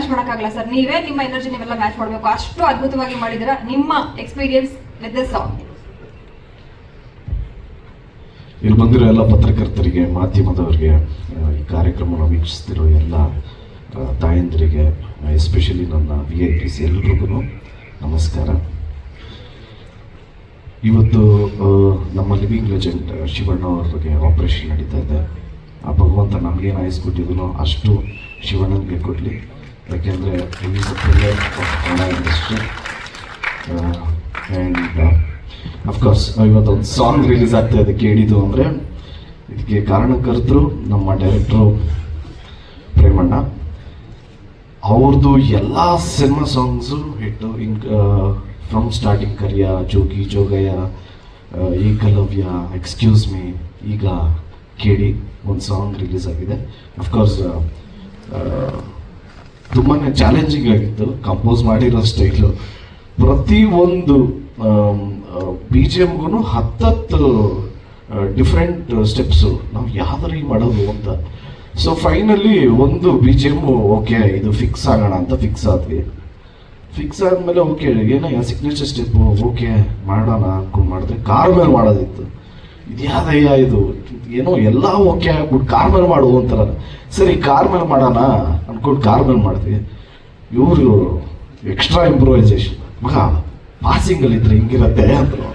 Match ಮಾಡೋಕ್ಕಾಗಲ್ಲ sir ನೀವೇ ನಿಮ್ಮ ಎನರ್ಜಿ ನೀವೆಲ್ಲ ಮ್ಯಾಚ್ ಮಾಡಬೇಕು. ಅಷ್ಟು ಅದ್ಭುತವಾಗಿ ಮಾಡಿದಿರ ನಿಮ್ಮ ಎಕ್ಸ್ಪೀರಿಯನ್ಸ್ ವಿತ್ ದಿಸ್ ಸಾಂಗ್ ಇಲ್ಲಿ ಬಂದಿರೋ ಎಲ್ಲ ಪತ್ರಕರ್ತರಿಗೆ, ಮಾಧ್ಯಮದವರಿಗೆ ಈ ಕಾರ್ಯಕ್ರಮವನ್ನು ವೀಕ್ಷಿಸ್ತಿರೋ ಎಲ್ಲ ತಾಯಂದಿರಿಗೆ ಎಸ್ಪೆಷಲಿ ನನ್ನ ವಿ ಐ ಸಿ ಎಲ್ರಿಗೂ ನಮಸ್ಕಾರ. ಇವತ್ತು ನಮ್ಮ ಲಿವಿಂಗ್ ಲೆಜೆಂಡ್ ಶಿವಣ್ಣ ಅವ್ರಿಗೆ ಆಪರೇಷನ್ ನಡೀತಾ ಇದೆ. ಆ ಭಗವಂತ ನಮಗೇನು ಆಯಿಸ್ಕೊಟ್ಟಿದನೋ ಅಷ್ಟು ಶಿವಣ್ಣನಿಗೆ ಕೊಡಲಿ. ಯಾಕೆಂದರೆ is pillar Kannada industry and of course ಇವತ್ತೊಂದು ಸಾಂಗ್ ರಿಲೀಸ್ ಆಗ್ತಾ ಇದೆ ಕೇಳಿದ್ದು ಅಂದರೆ, ಇದಕ್ಕೆ ಕಾರಣಕರ್ತರು ನಮ್ಮ ಡೈರೆಕ್ಟ್ರು ಪ್ರೇಮಣ್ಣ. ಅವ್ರದ್ದು ಎಲ್ಲ cinema songs hit in from starting Kariya Jogi, Jogayya Ekalavya excuse me ಈಗ ಕೇಳಿ ಒಂದು ಸಾಂಗ್ ರಿಲೀಸ್ ಆಗಿದೆ. ಅಫ್ಕೋರ್ಸ್ ತುಂಬಾ ಚಾಲೆಂಜಿಂಗ್ ಆಗಿತ್ತು. ಕಂಪೋಸ್ ಮಾಡಿರೋ ಸ್ಟೈಲು ಪ್ರತಿ ಒಂದು ಬಿ ಜಿ ಎಮ್ಗೂ ಹತ್ತತ್ತು ಡಿಫ್ರೆಂಟ್ ಸ್ಟೆಪ್ಸು ನಾವು ಯಾವ್ದಾರ ಮಾಡೋದು ಅಂತ. ಸೊ ಫೈನಲಿ ಒಂದು ಬಿ ಜಿ ಎಂ ಓಕೆ ಇದು ಫಿಕ್ಸ್ ಆಗೋಣ ಅಂತ ಫಿಕ್ಸ್ ಆದ್ವಿ. ಫಿಕ್ಸ್ ಆದ್ಮೇಲೆ ಓಕೆ ಏನೋ ಸಿಗ್ನೇಚರ್ ಸ್ಟೆಪ್ ಓಕೆ ಮಾಡೋಣ ಅನ್ಕೊಂಡು ಮಾಡಿದ್ರೆ ಕಾರ್ ಮೇಲೆ ಮಾಡೋದಿತ್ತು. ಇದ್ಯಾದಯ್ಯ ಇದು. ಏನೋ ಎಲ್ಲ ಓಕೆ ಆಗ್ಬಿಟ್ಟು ಕಾರ್ ಮೇಲೆ ಮಾಡು ಅಂತಾರ ಸರಿ ಕಾರ್ ಮೇಲೆ ಮಾಡೋಣ ಅಂದ್ಕೊಂಡು ಕಾರ್ ಮೇಲೆ ಮಾಡಿದ್ವಿ ಇವರು ಎಕ್ಸ್ಟ್ರಾ ಇಂಪ್ರೂವೈಸೇಷನ್ ಮಗ ಪಾಸಿಂಗಲ್ಲಿ ಇದ್ರೆ ಹಿಂಗಿರತ್ತೆ ಅಂದ್ರು.